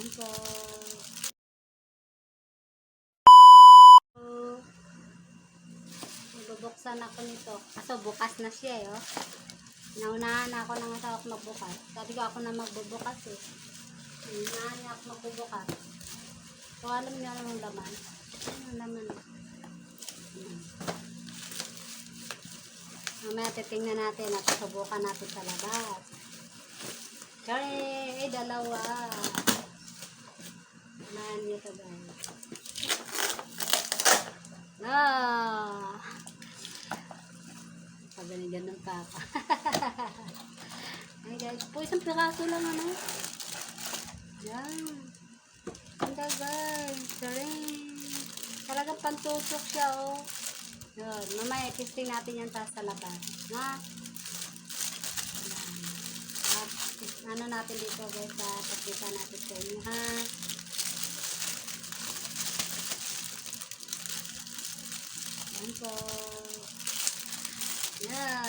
Yan po. Bubuksan ako nito. Kaso bukas na siya eh, oh. Naunahan ako ng asawa ko magbukas. Sabi ko ako na magbubukas eh. Naunahan niya ako magbubukas. So, alam niyo alam ang laman. Ang laman? Hmm. Mamaya titingnan natin at subukan natin sa labas. Kare, eh, dalawa. To guys. Ah! Ni ganun papa. Ay guys, po isang piraso lang ano. Yan. Ganda guys. Galing. Talagang pantusok siya oh. Yun. Mamaya testing natin yan sa labas. Ha? Ano natin dito guys sa pagkita natin sa inyo ha. Yan po. Yan.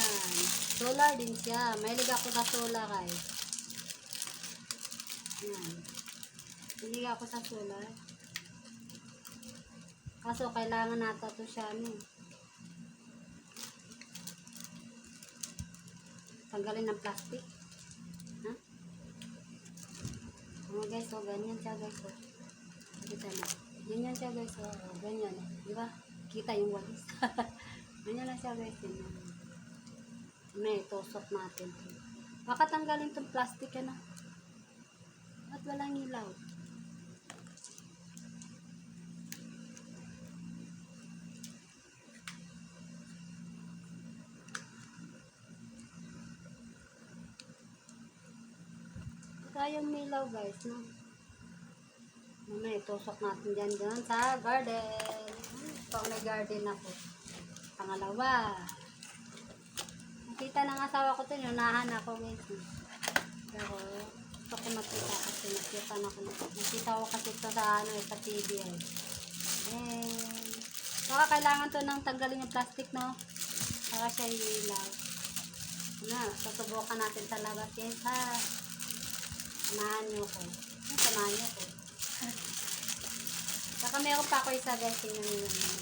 Solar din siya. Mahilig ako sa solar guys. Yan. Mahilig ako sa solar. Kaso kailangan nata to siya ano eh. Tanggalin ng plastic. Ha? Oh guys, oh ganyan siya guys. Oh. Kita na. Ganyan siya guys. Oh, ganyan. Di ba? Kita yung walis. ganyan lang siya guys. May tusok natin. Baka tanggalin tong plastic ano. At walang ilaw. Kayang milaw guys, no? Mamaya itusok natin dyan dyan sa garden. Pag may garden ako. Pangalawa. Nakita ng asawa ko ito, yunahan ako no? Pero, gusto ko makita kasi nakita na ko. Nakita ko kasi ito sa ano eh, sa TV eh. Eh, baka kailangan to ng tanggalin yung plastic, no? Baka siya ilaw. Na, susubukan natin sa labas guys ha. Samahan niyo ko. Samahan niyo ko. Saka meron pa ako isa guys. Tingnan niyo naman.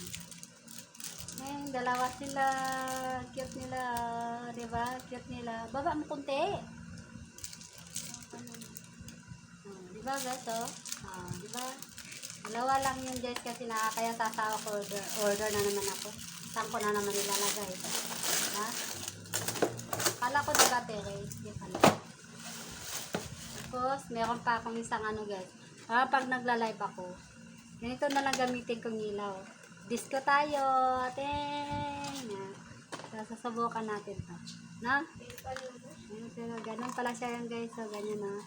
Ngayon, dalawa sila. Cute nila. Diba? Cute nila. Baba mo kunti. Oh, diba guys oh? Oh, diba? Dalawa lang yun guys kasi nakakaya sa asawa ko order, order na naman ako. Saan ko na naman ilalagay. Ha? Kala ko diba tere? Di pala. Tapos, meron pa akong isang ano guys. Para pag nagla-live ako, ganito na lang gamitin kong ilaw. Disco tayo! So, susubukan natin to. Na? Ayun, pero ganun pala siya yan guys. So, ganyan na.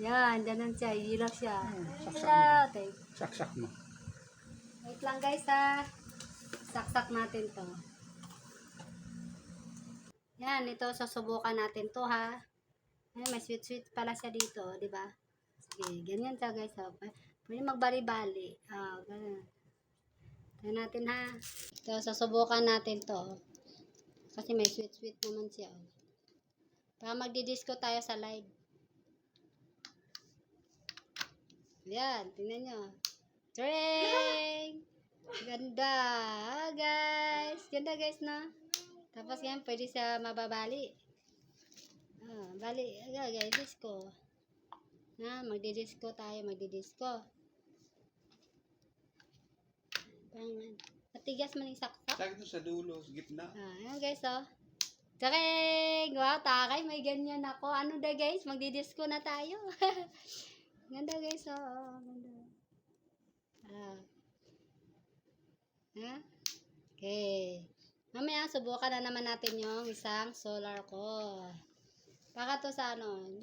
Yan, ganun siya. Ilaw siya. Ilaw. Tay. Saksak mo. Wait lang guys ha. Saksak natin to. Yan, ito susubukan natin to ha. Ay, may sweet sweet pala siya dito, di ba? Sige, ganyan siya guys. Oh. Pwede magbali-bali. Ah, ganun. Tignan natin ha. Ito, susubukan natin to. Kasi may sweet sweet naman siya. Oh. Para magdi-disco tayo sa live. Yan, tingnan nyo. Tring! Ganda, ah, guys. Ganda, guys, no? Tapos yan, pwede sa mababali. Ah, bali, aga, guys, disco. Na, magdi-disco tayo, magdi-disco. Pangan. Matigas man yung saksak. Sakit sa dulo, sa gitna. Ah, ayan guys, oh. Tsaking! Wow, takay, may ganyan ako. Ano da guys, magdi-disco na tayo. Ganda guys, oh. oh, Ganda. Ah. Ha? Okay. Mamaya, subukan na naman natin yung isang solar ko. Baka to sa ano.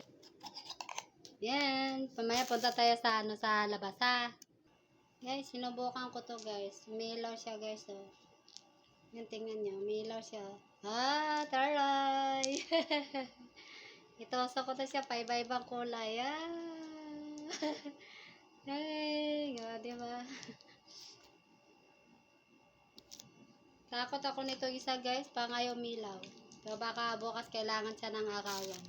Yan. Pamaya punta tayo sa ano sa labas ha. Guys, sinubukan ko to guys. Umilaw siya guys oh. Yan, tingnan nyo. Umilaw siya. Ah, taray! Itoso ko to siya. Paiba-ibang kulay. Ah. Ay, oh, di? Takot ako nito isa guys, pangayaw milaw. So baka bukas kailangan siya ng arawan.